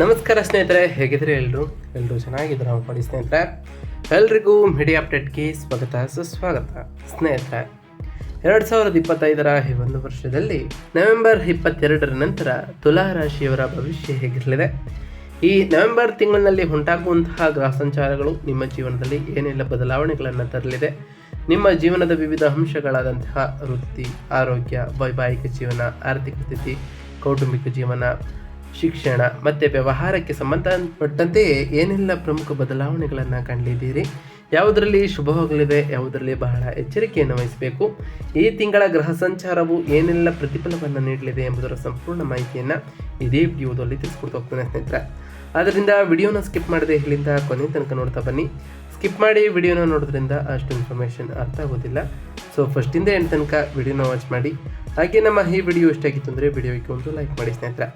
ನಮಸ್ಕಾರ ಸ್ನೇಹಿತರೆ ಹೇಗಿದ್ರೆ ಎಲ್ಲರೂ ಎಲ್ಲರೂ ಚೆನ್ನಾಗಿದ್ರು ನಾವು ಮಾಡಿ ಸ್ನೇಹಿತರೆ? ಎಲ್ರಿಗೂ ಮೀಡಿಯಾ ಅಪ್ಡೇಟ್ಗೆ ಸ್ವಾಗತ, ಸುಸ್ವಾಗತ. ಸ್ನೇಹಿತರೆ, ಎರಡು ಸಾವಿರದ ಇಪ್ಪತ್ತೈದರ ಈ ಒಂದು ವರ್ಷದಲ್ಲಿ ನವೆಂಬರ್ ಇಪ್ಪತ್ತೆರಡರ ನಂತರ ತುಲಾ ರಾಶಿಯವರ ಭವಿಷ್ಯ ಹೇಗಿರಲಿದೆ? ಈ ನವೆಂಬರ್ ತಿಂಗಳಿನಲ್ಲಿ ಉಂಟಾಗುವಂತಹ ಗ್ರಹ ಸಂಚಾರಗಳು ನಿಮ್ಮ ಜೀವನದಲ್ಲಿ ಏನೆಲ್ಲ ಬದಲಾವಣೆಗಳನ್ನು ತರಲಿದೆ? ನಿಮ್ಮ ಜೀವನದ ವಿವಿಧ ಅಂಶಗಳಾದಂತಹ ವೃತ್ತಿ, ಆರೋಗ್ಯ, ವೈವಾಹಿಕ ಜೀವನ, ಆರ್ಥಿಕ ಸ್ಥಿತಿ, ಕೌಟುಂಬಿಕ ಜೀವನ ಶಿಕ್ಷಣ ಮತ್ತು ವ್ಯವಹಾರಕ್ಕೆ ಸಂಬಂಧಪಟ್ಟಂತೆ ಏನೆಲ್ಲ ಪ್ರಮುಖ ಬದಲಾವಣೆಗಳನ್ನು ಕಂಡಿದ್ದೀರಿ? ಯಾವುದರಲ್ಲಿ ಶುಭವಾಗಲಿದೆ ಯಾವುದರಲ್ಲಿ ಬಹಳ ಎಚ್ಚರಿಕೆಯನ್ನು ವಹಿಸಬೇಕು? ಈ ತಿಂಗಳ ಗ್ರಹ ಸಂಚಾರವು ಏನೆಲ್ಲ ಪ್ರತಿಫಲವನ್ನು ನೀಡಲಿದೆ ಎಂಬುದರ ಸಂಪೂರ್ಣ ಮಾಹಿತಿಯನ್ನು ಇದೇ ವಿಡಿಯೋದಲ್ಲಿ ತಿಳಿಸ್ಕೊಡ್ತಾ ಹೋಗ್ತಾನೆ ಸ್ನೇಹಿತರೆ. ಆದ್ದರಿಂದ ವಿಡಿಯೋನ ಸ್ಕಿಪ್ ಮಾಡದೆ ಇಲ್ಲಿಂದ ಕೊನೆ ತನಕ ನೋಡ್ತಾ ಬನ್ನಿ. ಸ್ಕಿಪ್ ಮಾಡಿ ವಿಡಿಯೋನ ನೋಡೋದ್ರಿಂದ ಅಷ್ಟು ಇನ್ಫಾರ್ಮೇಷನ್ ಅರ್ಥ ಆಗೋದಿಲ್ಲ. ಸೊ ಫಸ್ಟಿಂದ ಎಂಟು ತನಕ ವಿಡಿಯೋನ ವಾಚ್ ಮಾಡಿ. ಹಾಗೆ ನಮ್ಮ ಈ ವಿಡಿಯೋ ಇಷ್ಟ ಆಗಿತ್ತು ಅಂದರೆ ವಿಡಿಯೋಗೆ ಒಂದು ಲೈಕ್ ಮಾಡಿ ಸ್ನೇಹಿತರೆ.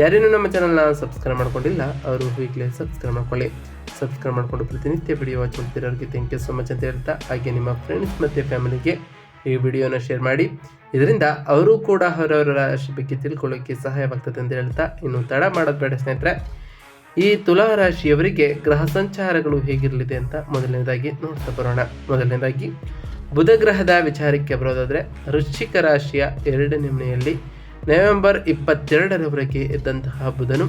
ಯಾರೇನು ನಮ್ಮ ಚಾನಲ್ನ ಸಬ್ಸ್ಕ್ರೈಬ್ ಮಾಡ್ಕೊಂಡಿಲ್ಲ, ಅವರು ಈಗಲೇ ಸಬ್ಸ್ಕ್ರೈಬ್ ಮಾಡ್ಕೊಳ್ಳಿ. ಸಬ್ಸ್ಕ್ರೈಬ್ ಮಾಡಿಕೊಂಡು ಪ್ರತಿನಿತ್ಯ ವಿಡಿಯೋ ವಾಚ್ ಮಾಡ್ತಿರೋರಿಗೆ ಥ್ಯಾಂಕ್ ಯು ಸೊ ಮಚ್ ಅಂತ ಹೇಳ್ತಾ, ಹಾಗೆ ನಿಮ್ಮ ಫ್ರೆಂಡ್ಸ್ ಮತ್ತು ಫ್ಯಾಮಿಲಿಗೆ ಈ ವಿಡಿಯೋನ ಶೇರ್ ಮಾಡಿ. ಇದರಿಂದ ಅವರು ಕೂಡ ಅವರವರ ರಾಶಿ ಬಗ್ಗೆ ತಿಳ್ಕೊಳ್ಳೋಕ್ಕೆ ಸಹಾಯವಾಗ್ತದೆ ಅಂತ ಹೇಳ್ತಾ, ಇನ್ನು ತಡ ಮಾಡೋದು ಬೇಡ ಸ್ನೇಹಿತರೆ. ಈ ತುಲಾ ರಾಶಿಯವರಿಗೆ ಗ್ರಹ ಸಂಚಾರಗಳು ಹೇಗಿರಲಿದೆ ಅಂತ ಮೊದಲನೇದಾಗಿ ನೋಡ್ತಾ ಬರೋಣ. ಮೊದಲನೇದಾಗಿ, ಬುಧ ಗ್ರಹದ ವಿಚಾರಕ್ಕೆ ಬರೋದಾದರೆ, ವೃಶ್ಚಿಕ ರಾಶಿಯ ಎರಡನೇ ಮನೆಯಲ್ಲಿ ನವೆಂಬರ್ ಇಪ್ಪತ್ತೆರಡರವರೆಗೆ ಇದ್ದಂತಹ ಬುಧನು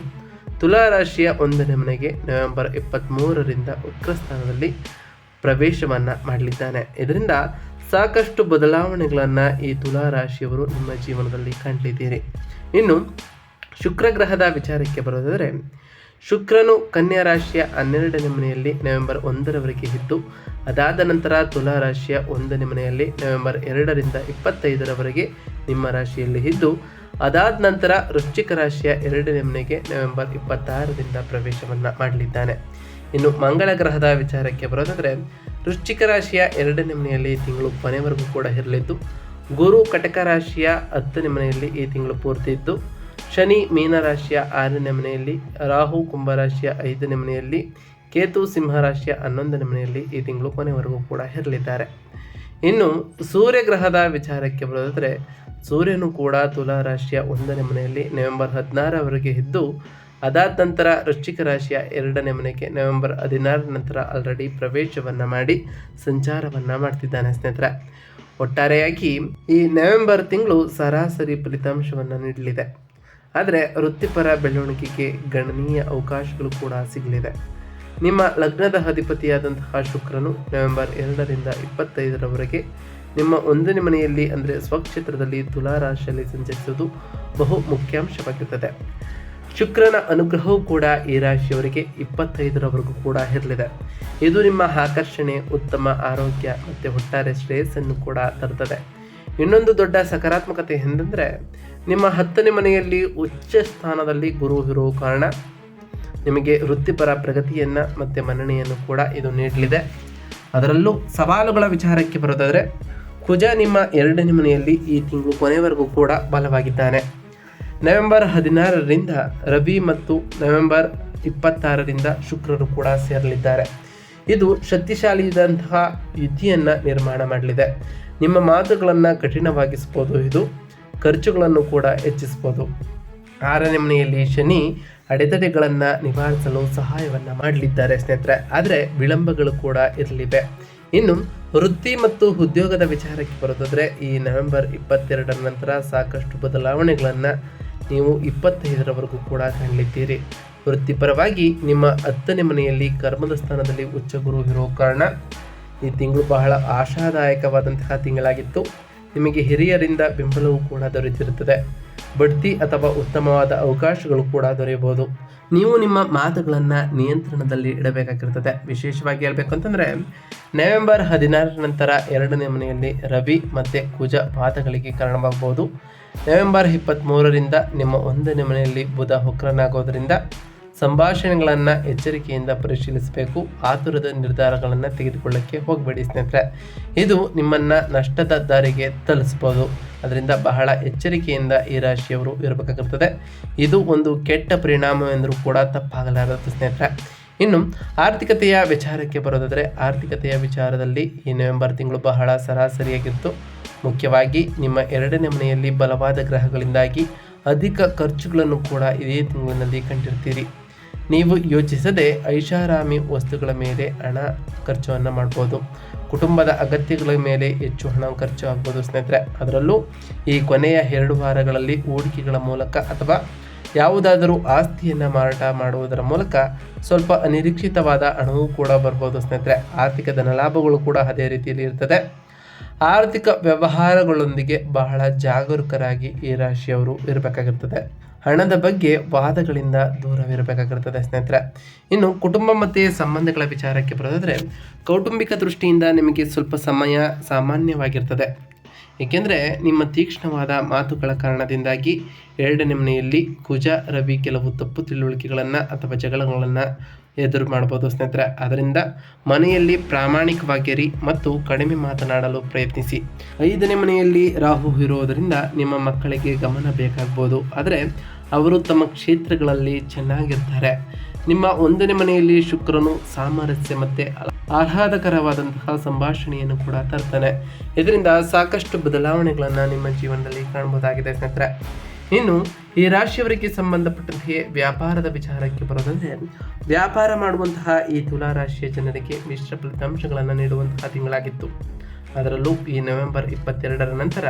ತುಲಾ ರಾಶಿಯ ಒಂದನೇ ಮನೆಗೆ ನವೆಂಬರ್ ಇಪ್ಪತ್ತ್ಮೂರರಿಂದ ಉಗ್ರಸ್ಥಾನದಲ್ಲಿ ಪ್ರವೇಶವನ್ನು ಮಾಡಲಿದ್ದಾನೆ. ಇದರಿಂದ ಸಾಕಷ್ಟು ಬದಲಾವಣೆಗಳನ್ನು ಈ ತುಲಾ ರಾಶಿಯವರು ನಿಮ್ಮ ಜೀವನದಲ್ಲಿ ಕಂಡಿದ್ದೀರಿ ಇನ್ನು ಶುಕ್ರಗ್ರಹದ ವಿಚಾರಕ್ಕೆ ಬರೋದಾದರೆ, ಶುಕ್ರನು ಕನ್ಯಾ ರಾಶಿಯ ಹನ್ನೆರಡನೇ ಮನೆಯಲ್ಲಿ ನವೆಂಬರ್ ಒಂದರವರೆಗೆ ಇದ್ದು, ಅದಾದ ನಂತರ ತುಲಾ ರಾಶಿಯ ಒಂದನೇ ಮನೆಯಲ್ಲಿ ನವೆಂಬರ್ ಎರಡರಿಂದ ಇಪ್ಪತ್ತೈದರವರೆಗೆ ನಿಮ್ಮ ರಾಶಿಯಲ್ಲಿ ಇದ್ದು ಅದಾದ ನಂತರ ವೃಶ್ಚಿಕ ರಾಶಿಯ ಎರಡನೇ ಮನೆಗೆ ನವೆಂಬರ್ ಇಪ್ಪತ್ತಾರರಿಂದ ಪ್ರವೇಶವನ್ನು ಮಾಡಲಿದ್ದಾನೆ. ಇನ್ನು ಮಂಗಳ ಗ್ರಹದ ವಿಚಾರಕ್ಕೆ ಬರೋದಾದರೆ, ವೃಶ್ಚಿಕ ರಾಶಿಯ ಎರಡನೇ ಮನೆಯಲ್ಲಿ ಈ ತಿಂಗಳು ಕೊನೆವರೆಗೂ ಕೂಡ ಇರಲಿದ್ದು, ಗುರು ಕಟಕ ರಾಶಿಯ ಹತ್ತನೇ ಮನೆಯಲ್ಲಿ ಈ ತಿಂಗಳು ಪೂರ್ತಿ ಇದ್ದು, ಶನಿ ಮೀನರಾಶಿಯ ಆರನೇ ಮನೆಯಲ್ಲಿ, ರಾಹು ಕುಂಭರಾಶಿಯ ಐದನೇ ಮನೆಯಲ್ಲಿ, ಕೇತು ಸಿಂಹರಾಶಿಯ ಹನ್ನೊಂದನೇ ಮನೆಯಲ್ಲಿ ಈ ತಿಂಗಳು ಕೊನೆವರೆಗೂ ಕೂಡ ಇರಲಿದ್ದಾರೆ. ಇನ್ನು ಸೂರ್ಯಗ್ರಹದ ವಿಚಾರಕ್ಕೆ ಬರೋದಾದರೆ ಸೂರ್ಯನು ಕೂಡ ತುಲಾ ರಾಶಿಯ ಒಂದನೇ ಮನೆಯಲ್ಲಿ ನವೆಂಬರ್ ಹದಿನಾರವರೆಗೆ ಇದ್ದು, ಅದಾದ ನಂತರ ವೃಶ್ಚಿಕ ರಾಶಿಯ ಎರಡನೇ ಮನೆಗೆ ನವೆಂಬರ್ ಹದಿನಾರರ ನಂತರ ಆಲ್ರೆಡಿ ಪ್ರವೇಶವನ್ನು ಮಾಡಿ ಸಂಚಾರವನ್ನು ಮಾಡ್ತಿದ್ದಾನೆ ಸ್ನೇಹಿತರೆ. ಒಟ್ಟಾರೆಯಾಗಿ ಈ ನವೆಂಬರ್ ತಿಂಗಳು ಸರಾಸರಿ ಫಲಿತಾಂಶವನ್ನು ನೀಡಲಿದೆ. ಆದರೆ ವೃತ್ತಿಪರ ಬೆಳವಣಿಗೆಗೆ ಗಣನೀಯ ಅವಕಾಶಗಳು ಕೂಡ ಸಿಗಲಿದೆ. ನಿಮ್ಮ ಲಗ್ನದ ಅಧಿಪತಿಯಾದಂತಹ ಶುಕ್ರನು ನವೆಂಬರ್ ಎರಡರಿಂದ ಇಪ್ಪತ್ತೈದರವರೆಗೆ ನಿಮ್ಮ ಒಂದನೇ ಮನೆಯಲ್ಲಿ, ಅಂದರೆ ಸ್ವಕ್ಷೇತ್ರದಲ್ಲಿ ತುಲಾರಾಶಿಯಲ್ಲಿ ಸಂಚರಿಸುವುದು ಬಹು ಮುಖ್ಯಾಂಶವಾಗಿರುತ್ತದೆ. ಶುಕ್ರನ ಅನುಗ್ರಹವೂ ಕೂಡ ಈ ರಾಶಿಯವರಿಗೆ ಇಪ್ಪತ್ತೈದರವರೆಗೂ ಕೂಡ ಇರಲಿದೆ. ಇದು ನಿಮ್ಮ ಆಕರ್ಷಣೆ, ಉತ್ತಮ ಆರೋಗ್ಯ ಮತ್ತು ಒಟ್ಟಾರೆ ಶ್ರೇಯಸ್ಸನ್ನು ಕೂಡ ತರುತ್ತದೆ. ಇನ್ನೊಂದು ದೊಡ್ಡ ಸಕಾರಾತ್ಮಕತೆ ಎಂದರೆ ನಿಮ್ಮ ಹತ್ತನೇ ಮನೆಯಲ್ಲಿ ಉಚ್ಚ ಸ್ಥಾನದಲ್ಲಿ ಗುರು ಇರುವ ಕಾರಣ ನಿಮಗೆ ವೃತ್ತಿಪರ ಪ್ರಗತಿಯನ್ನು ಮತ್ತು ಮನ್ನಣೆಯನ್ನು ಕೂಡ ಇದು ನೀಡಲಿದೆ. ಅದರಲ್ಲೂ ಸವಾಲುಗಳ ವಿಚಾರಕ್ಕೆ ಬರೋದಾದರೆ ಕುಜ ನಿಮ್ಮ ಎರಡನೇ ಮನೆಯಲ್ಲಿ ಈ ತಿಂಗಳು ಕೊನೆವರೆಗೂ ಕೂಡ ಬಲವಾಗಿದ್ದಾನೆ. ನವೆಂಬರ್ ಹದಿನಾರರಿಂದ ರವಿ ಮತ್ತು ನವೆಂಬರ್ ಇಪ್ಪತ್ತಾರರಿಂದ ಶುಕ್ರರು ಕೂಡ ಸೇರಲಿದ್ದಾರೆ. ಇದು ಶಕ್ತಿಶಾಲಿಯಾದಂತಹ ಯುದ್ಧಿಯನ್ನು ನಿರ್ಮಾಣ ಮಾಡಲಿದೆ. ನಿಮ್ಮ ಮಾತುಗಳನ್ನು ಕಠಿಣವಾಗಿಸ್ಬೋದು ಇದು, ಖರ್ಚುಗಳನ್ನು ಕೂಡ ಹೆಚ್ಚಿಸ್ಬೋದು. ಆರನೇ ಮನೆಯಲ್ಲಿ ಶನಿ ಅಡೆತಡೆಗಳನ್ನು ನಿವಾರಿಸಲು ಸಹಾಯವನ್ನು ಮಾಡಲಿದ್ದಾರೆ ಸ್ನೇಹಿತರೆ, ಆದರೆ ವಿಳಂಬಗಳು ಕೂಡ ಇರಲಿವೆ. ಇನ್ನು ವೃತ್ತಿ ಮತ್ತು ಉದ್ಯೋಗದ ವಿಚಾರಕ್ಕೆ ಬರೋದಾದರೆ ಈ ನವೆಂಬರ್ ಇಪ್ಪತ್ತೆರಡರ ನಂತರ ಸಾಕಷ್ಟು ಬದಲಾವಣೆಗಳನ್ನು ನೀವು ಇಪ್ಪತ್ತೈದರವರೆಗೂ ಕೂಡ ಕಾಣಲಿದ್ದೀರಿ. ವೃತ್ತಿಪರವಾಗಿ ನಿಮ್ಮ ಹತ್ತನೇ ಮನೆಯಲ್ಲಿ ಕರ್ಮದ ಸ್ಥಾನದಲ್ಲಿ ಉಚ್ಚ ಗುರು ಇರೋ ಕಾರಣ ಈ ತಿಂಗಳು ಬಹಳ ಆಶಾದಾಯಕವಾದಂತಹ ತಿಂಗಳಾಗಿತ್ತು. ನಿಮಗೆ ಹಿರಿಯರಿಂದ ಬೆಂಬಲವೂ ಕೂಡ ದೊರೆತಿರುತ್ತದೆ. ಬಡ್ತಿ ಅಥವಾ ಉತ್ತಮವಾದ ಅವಕಾಶಗಳು ಕೂಡ ದೊರೆಯಬಹುದು. ನೀವು ನಿಮ್ಮ ಮಾತುಗಳನ್ನು ನಿಯಂತ್ರಣದಲ್ಲಿ ಇಡಬೇಕಾಗಿರ್ತದೆ. ವಿಶೇಷವಾಗಿ ಹೇಳಬೇಕು ಅಂತಂದರೆ, ನವೆಂಬರ್ ಹದಿನಾರರ ನಂತರ ಎರಡನೇ ಮನೆಯಲ್ಲಿ ರವಿ ಮತ್ತು ಕುಜ ಪಾತಗಳಿಗೆ ಕಾರಣವಾಗಬಹುದು. ನವೆಂಬರ್ ಇಪ್ಪತ್ತ್ಮೂರರಿಂದ ನಿಮ್ಮ ಒಂದನೇ ಮನೆಯಲ್ಲಿ ಬುಧ ಹುಕ್ರನಾಗೋದ್ರಿಂದ ಸಂಭಾಷಣೆಗಳನ್ನು ಎಚ್ಚರಿಕೆಯಿಂದ ಪರಿಶೀಲಿಸಬೇಕು. ಆತುರದ ನಿರ್ಧಾರಗಳನ್ನು ತೆಗೆದುಕೊಳ್ಳಕ್ಕೆ ಹೋಗಬೇಡಿ ಸ್ನೇಹಿತರೆ. ಇದು ನಿಮ್ಮನ್ನು ನಷ್ಟದ ದಾರಿಗೆ ತಲುಪಿಸ್ಬೋದು ಅದರಿಂದ ಬಹಳ ಎಚ್ಚರಿಕೆಯಿಂದ ಈ ರಾಶಿಯವರು ಇರಬೇಕಾಗುತ್ತದೆ. ಇದು ಒಂದು ಕೆಟ್ಟ ಪರಿಣಾಮವೆಂದರೂ ಕೂಡ ತಪ್ಪಾಗಲಾರದು ಸ್ನೇಹಿತರೆ. ಇನ್ನು ಆರ್ಥಿಕತೆಯ ವಿಚಾರಕ್ಕೆ ಬರೋದಾದರೆ ಆರ್ಥಿಕತೆಯ ವಿಚಾರದಲ್ಲಿ ಈ ನವೆಂಬರ್ ತಿಂಗಳು ಬಹಳ ಸರಾಸರಿಯಾಗಿತ್ತು. ಮುಖ್ಯವಾಗಿ ನಿಮ್ಮ ಎರಡನೇ ಮನೆಯಲ್ಲಿ ಬಲವಾದ ಗ್ರಹಗಳಿಂದಾಗಿ ಅಧಿಕ ಖರ್ಚುಗಳನ್ನು ಕೂಡ ಇದೇ ತಿಂಗಳಿನಲ್ಲಿ ಕಂಡಿರ್ತೀರಿ. ನೀವು ಯೋಚಿಸದೆ ಐಷಾರಾಮಿ ವಸ್ತುಗಳ ಮೇಲೆ ಹಣ ಖರ್ಚನ್ನು ಮಾಡ್ಬೋದು. ಕುಟುಂಬದ ಅಗತ್ಯಗಳ ಮೇಲೆ ಹೆಚ್ಚು ಹಣ ಖರ್ಚು ಆಗ್ಬೋದು ಸ್ನೇಹಿತರೆ. ಅದರಲ್ಲೂ ಈ ಕೊನೆಯ ಎರಡು ವಾರಗಳಲ್ಲಿ ಹೂಡಿಕೆಗಳ ಮೂಲಕ ಅಥವಾ ಯಾವುದಾದರೂ ಆಸ್ತಿಯನ್ನು ಮಾರಾಟ ಮಾಡುವುದರ ಮೂಲಕ ಸ್ವಲ್ಪ ಅನಿರೀಕ್ಷಿತವಾದ ಹಣವೂ ಕೂಡ ಬರ್ಬೋದು ಸ್ನೇಹಿತರೆ. ಆರ್ಥಿಕ ಧನಲಾಭಗಳು ಕೂಡ ಅದೇ ರೀತಿಯಲ್ಲಿ ಇರ್ತದೆ. ಆರ್ಥಿಕ ವ್ಯವಹಾರಗಳೊಂದಿಗೆ ಬಹಳ ಜಾಗರೂಕರಾಗಿ ಈ ರಾಶಿಯವರು ಇರಬೇಕಾಗಿರ್ತದೆ. ಹಣದ ಬಗ್ಗೆ ವಾದಗಳಿಂದ ದೂರವಿರಬೇಕಾಗಿರ್ತದೆ ಸ್ನೇಹಿತರೆ. ಇನ್ನು ಕುಟುಂಬ ಮತ್ತು ಸಂಬಂಧಗಳ ವಿಚಾರಕ್ಕೆ ಬರೋದಾದರೆ ಕೌಟುಂಬಿಕ ದೃಷ್ಟಿಯಿಂದ ನಿಮಗೆ ಸ್ವಲ್ಪ ಸಮಯ ಸಾಮಾನ್ಯವಾಗಿರ್ತದೆ. ಏಕೆಂದರೆ ನಿಮ್ಮ ತೀಕ್ಷ್ಣವಾದ ಮಾತುಗಳ ಕಾರಣದಿಂದಾಗಿ ಎರಡನೇ ಮನೆಯಲ್ಲಿ ಕುಜ, ರವಿ ಕೆಲವು ತಪ್ಪು ತಿಳುವಳಿಕೆಗಳನ್ನು ಅಥವಾ ಜಗಳಗಳನ್ನು ಎದುರು ಮಾಡ್ಬೋದು ಸ್ನೇಹಿತರೆ. ಅದರಿಂದ ಮನೆಯಲ್ಲಿ ಪ್ರಾಮಾಣಿಕವಾಗಿರಿ ಮತ್ತು ಕಡಿಮೆ ಮಾತನಾಡಲು ಪ್ರಯತ್ನಿಸಿ. ಐದನೇ ಮನೆಯಲ್ಲಿ ರಾಹು ಇರುವುದರಿಂದ ನಿಮ್ಮ ಮಕ್ಕಳಿಗೆ ಗಮನ ಬೇಕಾಗ್ಬೋದು. ಆದರೆ ಅವರು ತಮ್ಮ ಕ್ಷೇತ್ರಗಳಲ್ಲಿ ಚೆನ್ನಾಗಿರ್ತಾರೆ. ನಿಮ್ಮ ಒಂದನೇ ಮನೆಯಲ್ಲಿ ಶುಕ್ರನು ಸಾಮರಸ್ಯ ಮತ್ತು ಆಹ್ಲಾದಕರವಾದಂತಹ ಸಂಭಾಷಣೆಯನ್ನು ಕೂಡ ತರ್ತಾನೆ. ಇದರಿಂದ ಸಾಕಷ್ಟು ಬದಲಾವಣೆಗಳನ್ನು ನಿಮ್ಮ ಜೀವನದಲ್ಲಿ ಕಾಣಬಹುದಾಗಿದೆ ಸ್ನೇಹಿತರೆ. ಇನ್ನು ಈ ರಾಶಿಯವರಿಗೆ ಸಂಬಂಧಪಟ್ಟಂತೆ ವ್ಯಾಪಾರದ ವಿಚಾರಕ್ಕೆ ಬರೋದಂದರೆ, ವ್ಯಾಪಾರ ಮಾಡುವಂತಹ ಈ ತುಲಾ ರಾಶಿಯ ಜನರಿಗೆ ಮಿಶ್ರ ಫಲಿತಾಂಶಗಳನ್ನು ನೀಡುವಂತಹ ತಿಂಗಳಾಗಿತ್ತು. ಅದರಲ್ಲೂ ಈ ನವೆಂಬರ್ ಇಪ್ಪತ್ತೆರಡರ ನಂತರ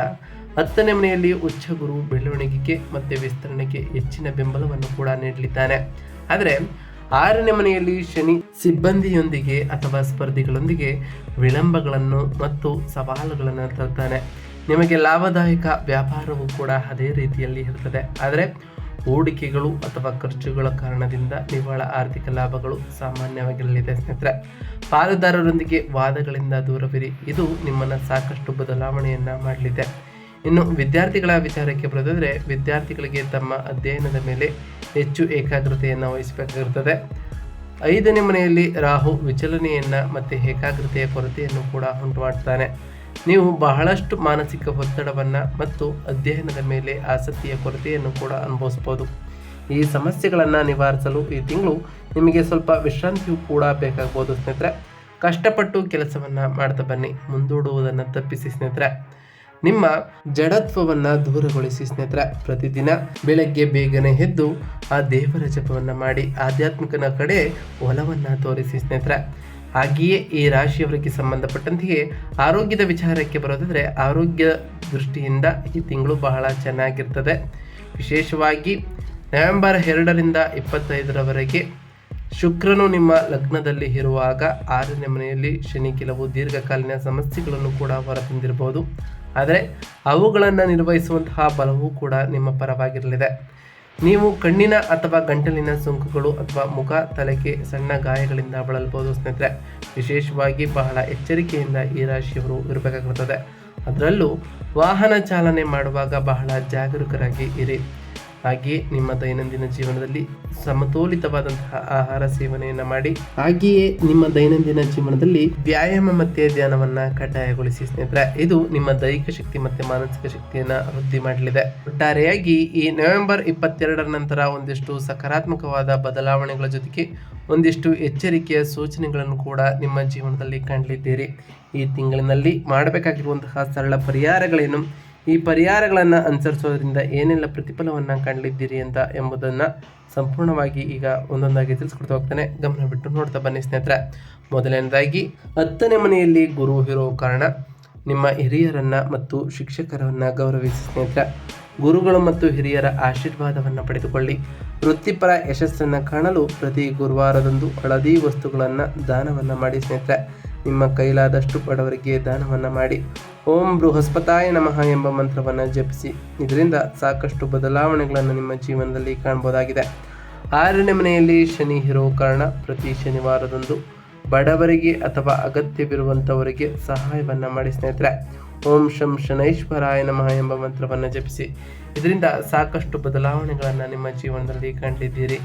ಹತ್ತನೇ ಮನೆಯಲ್ಲಿ ಉಚ್ಚ ಗುರು, ಬೆಳವಣಿಗೆಗೆ ಮತ್ತು ವಿಸ್ತರಣೆಗೆ ಹೆಚ್ಚಿನ ಬೆಂಬಲವನ್ನು ಕೂಡ ನೀಡಲಿದ್ದಾನೆ. ಆದರೆ ಆರನೇ ಮನೆಯಲ್ಲಿ ಶನಿ ಸಿಬ್ಬಂದಿಯೊಂದಿಗೆ ಅಥವಾ ಸ್ಪರ್ಧಿಗಳೊಂದಿಗೆ ವಿಳಂಬಗಳನ್ನು ಮತ್ತು ಸವಾಲುಗಳನ್ನು ತರ್ತಾನೆ. ನಿಮಗೆ ಲಾಭದಾಯಕ ವ್ಯಾಪಾರವು ಕೂಡ ಅದೇ ರೀತಿಯಲ್ಲಿ ಇರ್ತದೆ ಆದರೆ ಹೂಡಿಕೆಗಳು ಅಥವಾ ಖರ್ಚುಗಳ ಕಾರಣದಿಂದ ನಿವ್ವಳ ಆರ್ಥಿಕ ಲಾಭಗಳು ಸಾಮಾನ್ಯವಾಗಿರಲಿದೆ ಸ್ನೇಹಿತರೆ. ಪಾಲುದಾರರೊಂದಿಗೆ ವಾದಗಳಿಂದ ದೂರವಿರಿ. ಇದು ನಿಮ್ಮನ್ನು ಸಾಕಷ್ಟು ಬದಲಾವಣೆಯನ್ನು ಮಾಡಲಿದೆ. ಇನ್ನು ವಿದ್ಯಾರ್ಥಿಗಳ ವಿಚಾರಕ್ಕೆ ಬರೋದಾದರೆ ವಿದ್ಯಾರ್ಥಿಗಳಿಗೆ ತಮ್ಮ ಅಧ್ಯಯನದ ಮೇಲೆ ಹೆಚ್ಚು ಏಕಾಗ್ರತೆಯನ್ನು ವಹಿಸಬೇಕಾಗಿರುತ್ತದೆ. ಐದನೇ ಮನೆಯಲ್ಲಿ ರಾಹು ವಿಚಲನೆಯನ್ನು ಮತ್ತು ಏಕಾಗ್ರತೆಯ ಕೊರತೆಯನ್ನು ಕೂಡ ಉಂಟು ಮಾಡ್ತಾನೆ ನೀವು ಬಹಳಷ್ಟು ಮಾನಸಿಕ ಒತ್ತಡವನ್ನು ಮತ್ತು ಅಧ್ಯಯನದ ಮೇಲೆ ಆಸಕ್ತಿಯ ಕೊರತೆಯನ್ನು ಕೂಡ ಅನುಭವಿಸ್ಬೋದು. ಈ ಸಮಸ್ಯೆಗಳನ್ನು ನಿವಾರಿಸಲು ಈ ತಿಂಗಳು ನಿಮಗೆ ಸ್ವಲ್ಪ ವಿಶ್ರಾಂತಿಯೂ ಕೂಡ ಬೇಕಾಗ್ಬೋದು ಸ್ನೇಹಿತರೆ. ಕಷ್ಟಪಟ್ಟು ಕೆಲಸವನ್ನು ಮಾಡ್ತಾ ಬನ್ನಿ, ಮುಂದೂಡುವುದನ್ನು ತಪ್ಪಿಸಿ ಸ್ನೇಹಿತರೆ. ನಿಮ್ಮ ಜಡತ್ವವನ್ನು ದೂರಗೊಳಿಸಿ ಸ್ನೇಹಿತರೆ, ಪ್ರತಿದಿನ ಬೆಳಗ್ಗೆ ಬೇಗನೆ ಎದ್ದು ಆ ದೇವರ ಜಪವನ್ನು ಮಾಡಿ ಆಧ್ಯಾತ್ಮಿಕನ ಕಡೆ ಒಲವನ್ನು ತೋರಿಸಿ ಸ್ನೇಹಿತರೆ. ಹಾಗೆಯೇ ಈ ರಾಶಿಯವರಿಗೆ ಸಂಬಂಧಪಟ್ಟಂತೆಯೇ ಆರೋಗ್ಯದ ವಿಚಾರಕ್ಕೆ ಬರೋದಾದರೆ ಆರೋಗ್ಯ ದೃಷ್ಟಿಯಿಂದ ಈ ತಿಂಗಳು ಬಹಳ ಚೆನ್ನಾಗಿರ್ತದೆ. ವಿಶೇಷವಾಗಿ ನವೆಂಬರ್ ಎರಡರಿಂದ ಇಪ್ಪತ್ತೈದರವರೆಗೆ ಶುಕ್ರನು ನಿಮ್ಮ ಲಗ್ನದಲ್ಲಿ ಇರುವಾಗ ಆರನೇ ಮನೆಯಲ್ಲಿ ಶನಿ, ಕೆಲವು ದೀರ್ಘಕಾಲೀನ ಸಮಸ್ಯೆಗಳನ್ನು ಕೂಡ ಹೊರತಂದಿರಬಹುದು ಆದರೆ ಅವುಗಳನ್ನು ನಿರ್ವಹಿಸುವಂತಹ ಬಲವೂ ಕೂಡ ನಿಮ್ಮ ಪರವಾಗಿರಲಿದೆ. ನೀವು ಕಣ್ಣಿನ ಅಥವಾ ಗಂಟಲಿನ ಸೋಂಕುಗಳು ಅಥವಾ ಮುಖ, ತಲೆಗೆ ಸಣ್ಣ ಗಾಯಗಳಿಂದ ಬಳಲ್ಬೋದು ಸ್ನೇಹಿತರೆ. ವಿಶೇಷವಾಗಿ ಬಹಳ ಎಚ್ಚರಿಕೆಯಿಂದ ಈ ರಾಶಿಯವರು ಇರಬೇಕಾಗುತ್ತದೆ ಅದರಲ್ಲೂ ವಾಹನ ಚಾಲನೆ ಮಾಡುವಾಗ ಬಹಳ ಜಾಗರೂಕರಾಗಿ ಇರಿ. ಹಾಗೆಯೇ ನಿಮ್ಮ ದೈನಂದಿನ ಜೀವನದಲ್ಲಿ ಸಮತೋಲಿತವಾದಂತಹ ಆಹಾರ ಸೇವನೆಯನ್ನು ಮಾಡಿ, ಹಾಗೆಯೇ ನಿಮ್ಮ ದೈನಂದಿನ ಜೀವನದಲ್ಲಿ ವ್ಯಾಯಾಮ ಮತ್ತೆ ಧ್ಯಾನವನ್ನ ಕಡ್ಡಾಯಗೊಳಿಸಿ ಸ್ನೇಹಿತರೆ. ಇದು ನಿಮ್ಮ ದೈಹಿಕ ಶಕ್ತಿ ಮತ್ತೆ ಮಾನಸಿಕ ಶಕ್ತಿಯನ್ನ ವೃದ್ಧಿ ಮಾಡಲಿದೆ. ಒಟ್ಟಾರೆಯಾಗಿ ಈ ನವೆಂಬರ್ ಇಪ್ಪತ್ತೆರಡರ ನಂತರ ಒಂದಿಷ್ಟು ಸಕಾರಾತ್ಮಕವಾದ ಬದಲಾವಣೆಗಳ ಜೊತೆಗೆ ಒಂದಿಷ್ಟು ಎಚ್ಚರಿಕೆಯ ಸೂಚನೆಗಳನ್ನು ಕೂಡ ನಿಮ್ಮ ಜೀವನದಲ್ಲಿ ಕಾಣಲಿದ್ದೀರಿ ಈ ತಿಂಗಳಿನಲ್ಲಿ ಮಾಡಬೇಕಾಗಿರುವಂತಹ ಸರಳ ಪರಿಹಾರಗಳೇನು? ಈ ಪರಿಹಾರಗಳನ್ನು ಅನುಸರಿಸೋದ್ರಿಂದ ಏನೆಲ್ಲ ಪ್ರತಿಫಲವನ್ನು ಕಂಡಿದ್ದೀರಿ ಅಂತ ಎಂಬುದನ್ನು ಸಂಪೂರ್ಣವಾಗಿ ಈಗ ಒಂದೊಂದಾಗಿ ತಿಳಿಸ್ಕೊಡ್ತಾ ಹೋಗ್ತಾನೆ. ಗಮನ ಬಿಟ್ಟು ನೋಡ್ತಾ ಬನ್ನಿ ಸ್ನೇಹಿತರೆ. ಮೊದಲನೇದಾಗಿ, ಹತ್ತನೇ ಮನೆಯಲ್ಲಿ ಗುರು ಇರೋ ಕಾರಣ ನಿಮ್ಮ ಹಿರಿಯರನ್ನು ಮತ್ತು ಶಿಕ್ಷಕರನ್ನು ಗೌರವಿಸಿ ಸ್ನೇಹಿತರೆ. ಗುರುಗಳು ಮತ್ತು ಹಿರಿಯರ ಆಶೀರ್ವಾದವನ್ನು ಪಡೆದುಕೊಳ್ಳಿ. ವೃತ್ತಿಪರ ಯಶಸ್ಸನ್ನು ಕಾಣಲು ಪ್ರತಿ ಗುರುವಾರದಂದು ಹಳದಿ ವಸ್ತುಗಳನ್ನು ದಾನವನ್ನು ಮಾಡಿ ಸ್ನೇಹಿತರೆ. ನಿಮ್ಮ ಕೈಲಾದಷ್ಟು ಬಡವರಿಗೆ ದಾನವನ್ನು ಮಾಡಿ. ಓಂ ಬೃಹಸ್ಪತಾಯ ನಮಃ ಎಂಬ ಮಂತ್ರವನ್ನು ಜಪಿಸಿ. ಇದರಿಂದ ಸಾಕಷ್ಟು ಬದಲಾವಣೆಗಳನ್ನು ನಿಮ್ಮ ಜೀವನದಲ್ಲಿ ಕಾಣಬಹುದಾಗಿದೆ ಆರನೇ ಮನೆಯಲ್ಲಿ ಶನಿ ಇರೋ ಕಾರಣ ಪ್ರತಿ ಶನಿವಾರದಂದು ಬಡವರಿಗೆ ಅಥವಾ ಅಗತ್ಯವಿರುವಂಥವರಿಗೆ ಸಹಾಯವನ್ನು ಮಾಡಿ ಸ್ನೇಹಿತರೆ. ಓಂ ಶಂ ಶನೈಶ್ವರಾಯ ನಮಃ ಎಂಬ ಮಂತ್ರವನ್ನು ಜಪಿಸಿ. ಇದರಿಂದ ಸಾಕಷ್ಟು ಬದಲಾವಣೆಗಳನ್ನು ನಿಮ್ಮ ಜೀವನದಲ್ಲಿ ಕಂಡಿದ್ದೀರಿ.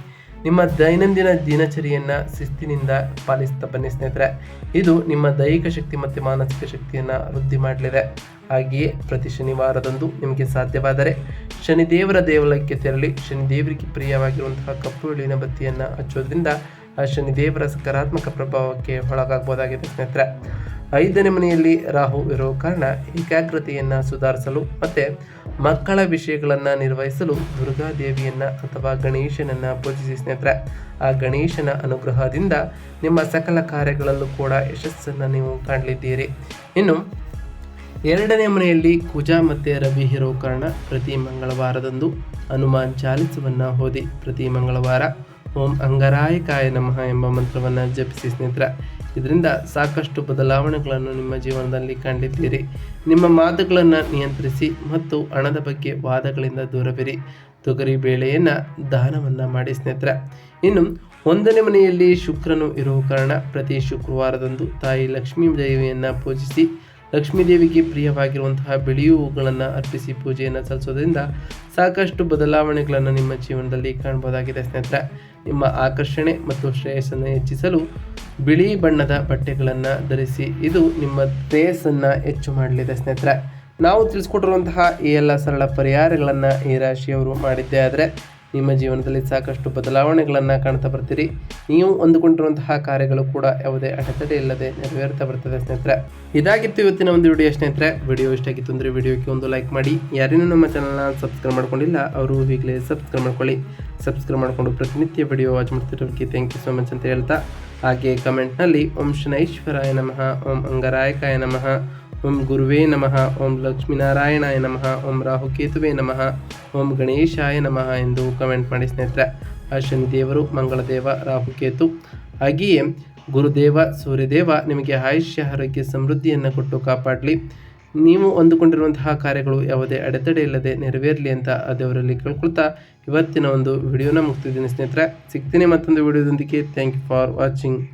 ನಿಮ್ಮ ದೈನಂದಿನ ದಿನಚರಿಯನ್ನ ಶಿಸ್ತಿನಿಂದ ಪಾಲಿಸ್ತಾ ಬನ್ನಿ ಸ್ನೇಹಿತರೆ. ಇದು ನಿಮ್ಮ ದೈಹಿಕ ಶಕ್ತಿ ಮತ್ತು ಮಾನಸಿಕ ಶಕ್ತಿಯನ್ನ ವೃದ್ಧಿ ಮಾಡಲಿದೆ. ಹಾಗೆಯೇ ಪ್ರತಿ ಶನಿವಾರದಂದು ನಿಮಗೆ ಸಾಧ್ಯವಾದರೆ ಶನಿದೇವರ ದೇವಾಲಯಕ್ಕೆ ತೆರಳಿ ಶನಿದೇವರಿಗೆ ಪ್ರಿಯವಾಗಿರುವಂತಹ ಕಪ್ಪು ಎಳಿನ ಬತ್ತಿಯನ್ನು ಹಚ್ಚೋದ್ರಿಂದ ಆ ಶನಿದೇವರ ಸಕಾರಾತ್ಮಕ ಪ್ರಭಾವಕ್ಕೆ ಒಳಗಾಗಬಹುದಾಗಿದೆ ಸ್ನೇಹಿತರೆ. ಐದನೇ ಮನೆಯಲ್ಲಿ ರಾಹು ಇರೋ ಕಾರಣ ಏಕಾಗ್ರತೆಯನ್ನು ಸುಧಾರಿಸಲು ಮತ್ತು ಮಕ್ಕಳ ವಿಷಯಗಳನ್ನು ನಿರ್ವಹಿಸಲು ದುರ್ಗಾದೇವಿಯನ್ನು ಅಥವಾ ಗಣೇಶನನ್ನು ಪೂಜಿಸಿ ಸ್ನೇಹಿತರೆ. ಆ ಗಣೇಶನ ಅನುಗ್ರಹದಿಂದ ನಿಮ್ಮ ಸಕಲ ಕಾರ್ಯಗಳಲ್ಲೂ ಕೂಡ ಯಶಸ್ಸನ್ನು ನೀವು ಕಾಣಲಿದ್ದೀರಿ. ಇನ್ನು ಎರಡನೇ ಮನೆಯಲ್ಲಿ ಕುಜ ಮತ್ತು ರವಿ ಇರೋ ಕಾರಣ ಪ್ರತಿ ಮಂಗಳವಾರದಂದು ಹನುಮಾನ್ ಚಾಲಿಸವನ್ನು ಓದಿ ಪ್ರತಿ ಮಂಗಳವಾರ ಓಂ ಅಂಗರಾಯ ಕಾಯ ನಮಃ ಎಂಬ ಮಂತ್ರವನ್ನು ಜಪಿಸಿ ಸ್ನೇಹಿತರ, ಇದರಿಂದ ಸಾಕಷ್ಟು ಬದಲಾವಣೆಗಳನ್ನು ನಿಮ್ಮ ಜೀವನದಲ್ಲಿ ಕಂಡಿದ್ದೀರಿ. ನಿಮ್ಮ ಮಾತುಗಳನ್ನು ನಿಯಂತ್ರಿಸಿ ಮತ್ತು ಹಣದ ಬಗ್ಗೆ ವಾದಗಳಿಂದ ದೂರವಿರಿ. ತೊಗರಿ ಬೇಳೆಯನ್ನು ದಾನವನ್ನು ಮಾಡಿ ಸ್ನೇಹಿತರ. ಇನ್ನು ಒಂದನೇ ಮನೆಯಲ್ಲಿ ಶುಕ್ರನು ಇರುವ ಕಾರಣ ಪ್ರತಿ ಶುಕ್ರವಾರದಂದು ತಾಯಿ ಲಕ್ಷ್ಮೀ ದೇವಿಯನ್ನು ಪೂಜಿಸಿ ಲಕ್ಷ್ಮೀದೇವಿಗೆ ಪ್ರಿಯವಾಗಿರುವಂತಹ ಬಿಳಿ ಹೂಗಳನ್ನು ಅರ್ಪಿಸಿ ಪೂಜೆಯನ್ನು ಸಲ್ಲಿಸೋದ್ರಿಂದ ಸಾಕಷ್ಟು ಬದಲಾವಣೆಗಳನ್ನು ನಿಮ್ಮ ಜೀವನದಲ್ಲಿ ಕಾಣಬಹುದಾಗಿದೆ ಸ್ನೇಹಿತರೆ. ನಿಮ್ಮ ಆಕರ್ಷಣೆ ಮತ್ತು ಶ್ರೇಯಸ್ಸನ್ನು ಹೆಚ್ಚಿಸಲು ಬಿಳಿ ಬಣ್ಣದ ಬಟ್ಟೆಗಳನ್ನು ಧರಿಸಿ ಇದು ನಿಮ್ಮ ಶ್ರೇಯಸ್ಸನ್ನು ಹೆಚ್ಚು ಮಾಡಲಿದೆ, ಸ್ನೇಹಿತರೆ. ನಾವು ತಿಳಿಸ್ಕೊಟ್ಟಿರುವಂತಹ ಈ ಎಲ್ಲ ಸರಳ ಪರಿಹಾರಗಳನ್ನು ಈ ರಾಶಿಯವರು ಮಾಡಿದ್ದೇ ಆದರೆ ನಿಮ್ಮ ಜೀವನದಲ್ಲಿ ಸಾಕಷ್ಟು ಬದಲಾವಣೆಗಳನ್ನು ಕಾಣ್ತಾ ಬರ್ತೀರಿ. ನೀವು ಅಂದುಕೊಂಡಿರುವಂತಹ ಕಾರ್ಯಗಳು ಕೂಡ ಯಾವುದೇ ಅಡೆತಡೆ ಇಲ್ಲದೆ ನೆರವೇರ್ತಾ ಬರ್ತದೆ ಸ್ನೇಹಿತರೆ. ಇದಾಗಿತ್ತು ಇವತ್ತಿನ ಒಂದು ವಿಡಿಯೋ ಸ್ನೇಹಿತರೆ. ವಿಡಿಯೋ ಇಷ್ಟ ಆಗಿತ್ತು ಅಂದರೆ ವಿಡಿಯೋಕ್ಕೆ ಒಂದು ಲೈಕ್ ಮಾಡಿ. ಯಾರೇನೂ ನಮ್ಮ ಚಾನಲ್ನ ಸಬ್ಸ್ಕ್ರೈಬ್ ಮಾಡ್ಕೊಂಡಿಲ್ಲ, ಅವರು ಈಗಲೇ ಸಬ್ಸ್ಕ್ರೈಬ್ ಮಾಡ್ಕೊಳ್ಳಿ. ಸಬ್ಸ್ಕ್ರೈಬ್ ಮಾಡಿಕೊಂಡು ಪ್ರತಿನಿತ್ಯ ವಿಡಿಯೋ ವಾಚ್ ಮಾಡ್ತಿರೋದಕ್ಕೆ ಥ್ಯಾಂಕ್ ಯು ಸೊ ಮಚ್ ಅಂತ ಹೇಳ್ತಾ. ಹಾಗೆ ಕಮೆಂಟ್ನಲ್ಲಿ ಓಂ ಶನೈಶ್ವರಾಯ ನಮಃ, ಓಂ ಅಂಗರಾಯಕಾಯ ನಮಃ. ಓಂ ಗುರುವೇ ನಮಃ, ಓಂ ಲಕ್ಷ್ಮೀನಾರಾಯಣಾಯ ನಮಃ, ಓಂ ರಾಹುಕೇತುವೆ ನಮಃ, ಓಂ ಗಣೇಶಾಯ ನಮಃ ಎಂದು ಕಮೆಂಟ್ ಮಾಡಿ ಸ್ನೇಹಿತರೆ. ಆ ಶನಿದೇವರು ಮಂಗಳದೇವ, ರಾಹುಕೇತು. ಹಾಗೆಯೇ ಗುರುದೇವ, ಸೂರ್ಯದೇವ, ನಿಮಗೆ ಆಯುಷ್ಯ, ಆರೋಗ್ಯ, ಸಮೃದ್ಧಿಯನ್ನು ಕೊಟ್ಟು ಕಾಪಾಡಲಿ. ನೀವು ಅಂದುಕೊಂಡಿರುವಂತಹ ಕಾರ್ಯಗಳು ಯಾವುದೇ ಅಡೆತಡೆ ಇಲ್ಲದೆ ನೆರವೇರಲಿ ಅಂತ ಆ ದೇವರಲ್ಲಿ ಕೇಳ್ಕೊಳ್ತಾ ಇವತ್ತಿನ ಒಂದು ವಿಡಿಯೋನ ಮುಗ್ತಿದ್ದೀನಿ ಸ್ನೇಹಿತರೆ. ಸಿಗ್ತೀನಿ ಮತ್ತೊಂದು ವಿಡಿಯೋದೊಂದಿಗೆ. Thank you for watching